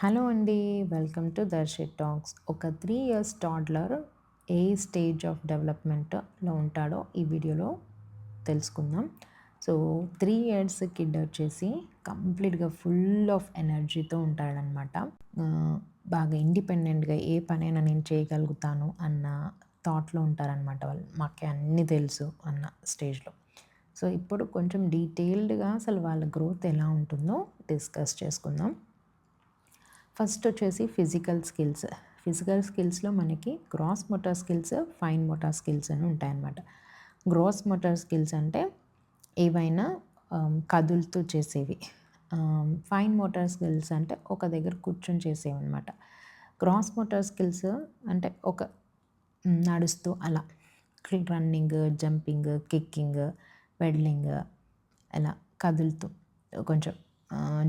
Hello అండి welcome to Darshith talks. ఒక three years toddler a stage of డెవలప్మెంట్లో ఉంటాడో ఈ వీడియోలో తెలుసుకుందాం. సో త్రీ ఇయర్స్ కిడ్ వచ్చేసి కంప్లీట్గా ఫుల్ ఆఫ్ ఎనర్జీతో ఉంటాడనమాట. బాగా ఇండిపెండెంట్గా ఏ పనైనా నేను చేయగలుగుతాను అన్న థాట్లో ఉంటారనమాట వాళ్ళు. మాకే అన్నీ తెలుసు అన్న స్టేజ్లో. సో ఇప్పుడు కొంచెం డీటెయిల్డ్గా అసలు వాళ్ళ గ్రోత్ ఎలా ఉంటుందో డిస్కస్ చేసుకుందాం. ఫస్ట్ వచ్చేసి ఫిజికల్ స్కిల్స్. ఫిజికల్ స్కిల్స్లో మనకి gross motor skills fine motor skills అని ఉంటాయన్నమాట. గ్రాస్ మోటార్ స్కిల్స్ అంటే ఏవైనా కదులుతూ చేసేవి. ఫైన్ మోటార్ స్కిల్స్ అంటే ఒక దగ్గర కూర్చొని చేసేవి అనమాట గ్రాస్ మోటార్ స్కిల్స్ అంటే ఒక నడుస్తూ అలా రన్నింగ్ జంపింగ్ కిక్కింగ్ వెడ్లింగ్ అలా కదులుతూ కొంచెం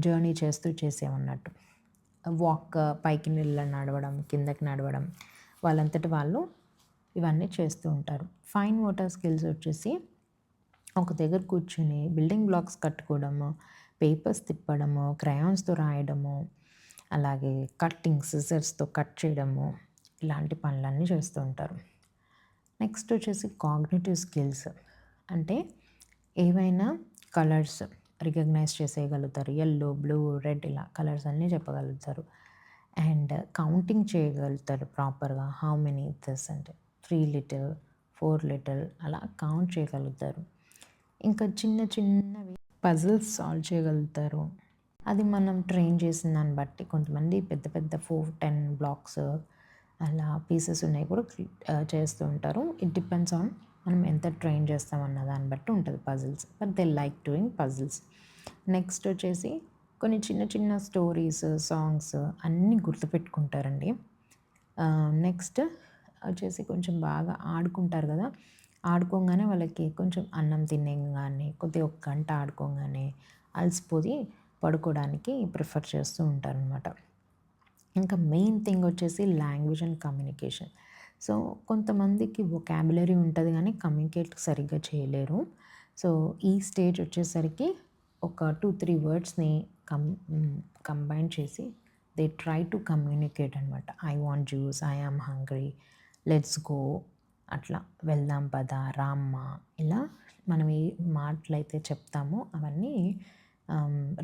జర్నీ చేస్తూ చేసేవన్నట్టు. వాక్ uh, పైకి నీళ్ళ నడవడం కిందకి నడవడం వాళ్ళంతటి వాళ్ళు ఇవన్నీ చేస్తూ ఉంటారు. ఫైన్ మోటార్ స్కిల్స్ వచ్చేసి ఒక దగ్గర కూర్చుని బిల్డింగ్ బ్లాక్స్ కట్టుకోవడము పేపర్స్ తిప్పడము క్రయాన్స్తో రాయడము అలాగే కట్టింగ్ సిజర్స్తో కట్ చేయడము ఇలాంటి పనులన్నీ చేస్తూ ఉంటారు. నెక్స్ట్ వచ్చేసి కాగ్నేటివ్ స్కిల్స్ అంటే ఏవైనా కలర్స్ రికగ్నైజ్ చేసేయగలుగుతారు. ఎల్లో బ్లూ రెడ్ ఇలా కలర్స్ అన్నీ చెప్పగలుగుతారు. అండ్ కౌంటింగ్ చేయగలుగుతారు ప్రాపర్గా. హౌ మెనీ దిస్ అంటే త్రీ లిటిల్ ఫోర్ లిటిల్ అలా కౌంట్ చేయగలుగుతారు. ఇంకా చిన్న చిన్నవి పజిల్స్ సాల్వ్ చేయగలుగుతారు. అది మనం ట్రైన్ చేసిన దాన్ని బట్టి కొంతమంది పెద్ద పెద్ద ఫోర్ టెన్ బ్లాక్స్ అలా పీసెస్ ఉన్నాయి కూడా uh, చేస్తూ ఉంటారు. ఇట్ డిపెండ్స్ ఆన్ మనం ఎంత ట్రైన్ చేస్తామన్న దాన్ని బట్టి ఉంటుంది puzzles but they like doing puzzles. Next వచ్చేసి కొన్ని చిన్న చిన్న స్టోరీస్ సాంగ్స్ అన్నీ గుర్తుపెట్టుకుంటారండి. నెక్స్ట్ వచ్చేసి కొంచెం బాగా ఆడుకుంటారు కదా ఆడుకోగానే వాళ్ళకి కొంచెం అన్నం తినేగానే కొద్దిగా ఒక గంట ఆడుకోగానే అలసిపోయి పడుకోవడానికి ప్రిఫర్ చేస్తూ ఉంటారనమాట ఇంకా మెయిన్ థింగ్ వచ్చేసి లాంగ్వేజ్ అండ్ కమ్యూనికేషన్. సో కొంతమందికి వొకాబులరీ ఉంటుంది కానీ కమ్యూనికేట్ సరిగ్గా చేయలేరు. సో ఈ స్టేజ్ వచ్చేసరికి ఒక టూ త్రీ వర్డ్స్ని కం కంబైన్ చేసి దే ట్రై టు కమ్యూనికేట్ అనమాట I want juice I am hungry let's go అట్లా వెళ్దాం పద రామ్మ. ఇలా మనం ఏ మాటలైతే చెప్తామో అవన్నీ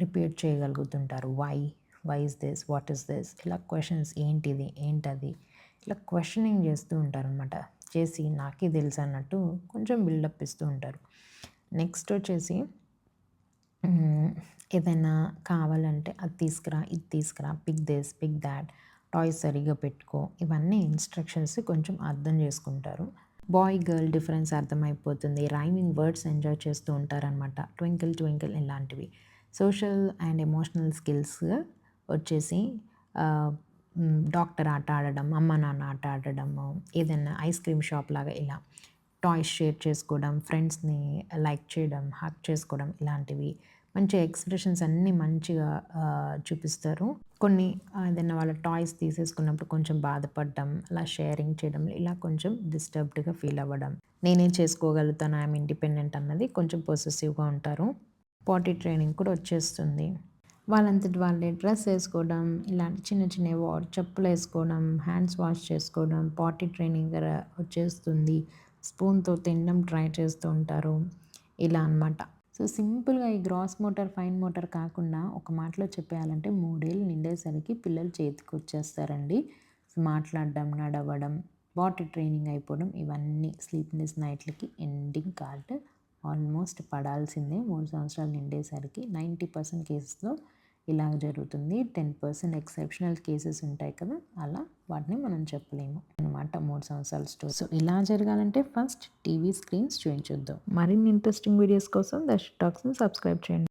repeat చేయగలుగుతుంటారు. Why why is this what is this ఇలా క్వశ్చన్స్ ఏంటిది? ఏంటది? ఇట్లా క్వశ్చనింగ్ చేస్తూ ఉంటారు అనమాట చేసి నాకే తెలుసు అన్నట్టు కొంచెం బిల్డప్ ఇస్తూ ఉంటారు. నెక్స్ట్ వచ్చేసి ఏదైనా కావాలంటే అది తీసుకురా ఇది తీసుకురా pick this pick that toys సరిగా పెట్టుకో ఇవన్నీ ఇన్స్ట్రక్షన్స్ కొంచెం అర్థం చేసుకుంటారు. బాయ్ గర్ల్ డిఫరెన్స్ అర్థమైపోతుంది. రైమింగ్ వర్డ్స్ ఎంజాయ్ చేస్తూ ఉంటారనమాట ట్వింకిల్ ట్వింకిల్ ఇలాంటివి. సోషల్ అండ్ ఎమోషనల్ స్కిల్స్ వచ్చేసి డాక్టర్ ఆట ఆడడం అమ్మ నాన్న ఆట ఆడడము ఏదైనా ఐస్ క్రీమ్ షాప్ లాగా ఇలా టాయ్స్ షేర్ చేసుకోవడం ఫ్రెండ్స్ని లైక్ చేయడం హక్ చేసుకోవడం ఇలాంటివి మంచి ఎక్స్ప్రెషన్స్ అన్నీ మంచిగా చూపిస్తారు. కొన్ని ఏదైనా వాళ్ళ టాయ్స్ తీసేసుకున్నప్పుడు కొంచెం బాధపడడం అలా షేరింగ్ చేయడం ఇలా కొంచెం డిస్టర్బ్డ్గా ఫీల్ అవ్వడం. నేనే చేసుకోగలుగుతాను ఐఎమ్ ఇండిపెండెంట్ అన్నది కొంచెం పొసెసివ్గా ఉంటారు. పాటీ ట్రైనింగ్ కూడా వచ్చేస్తుంది. వాళ్ళంతటి వాళ్ళే డ్రెస్ వేసుకోవడం ఇలాంటి చిన్న చిన్న వాడ్ చెప్పులు వేసుకోవడం హ్యాండ్స్ వాష్ చేసుకోవడం పాటీ ట్రైనింగ్ వచ్చేస్తుంది స్పూన్తో తినడం ట్రై చేస్తూ ఉంటారు. ఇలా అనమాట సో సింపుల్గా ఈ గ్రాస్ మోటార్ ఫైన్ మోటార్ కాకుండా ఒక మాటలో చెప్పేయాలంటే మూడేళ్ళు నిండేసరికి పిల్లలు చేతికి వచ్చేస్తారండి. మాట్లాడడం నడవడం బాడీ ట్రైనింగ్ అయిపోవడం ఇవన్నీ స్లీప్నెస్ నైట్లకి ఎండింగ్ కార్డ్. ఆల్మోస్ట్ పడాల్సిందే మూడు సంవత్సరాలు నిండేసరికి నైంటీ పర్సెంట్ కేసెస్లో ఇలా జరుగుతుంది. టెన్ పర్సెంట్ ఎక్సెప్షనల్ కేసెస్ ఉంటాయి కదా అలా వాటిని మనం చెప్పలేము. అనమాట మూడు సంవత్సరాల స్టోర్. సో ఇలా జరగాలంటే ఫస్ట్ టీవీ స్క్రీన్స్ చూపించొద్దు మరిన్ని ఇంట్రెస్టింగ్ వీడియోస్ కోసం దర్శ టాక్స్ని సబ్స్క్రైబ్ చేయండి.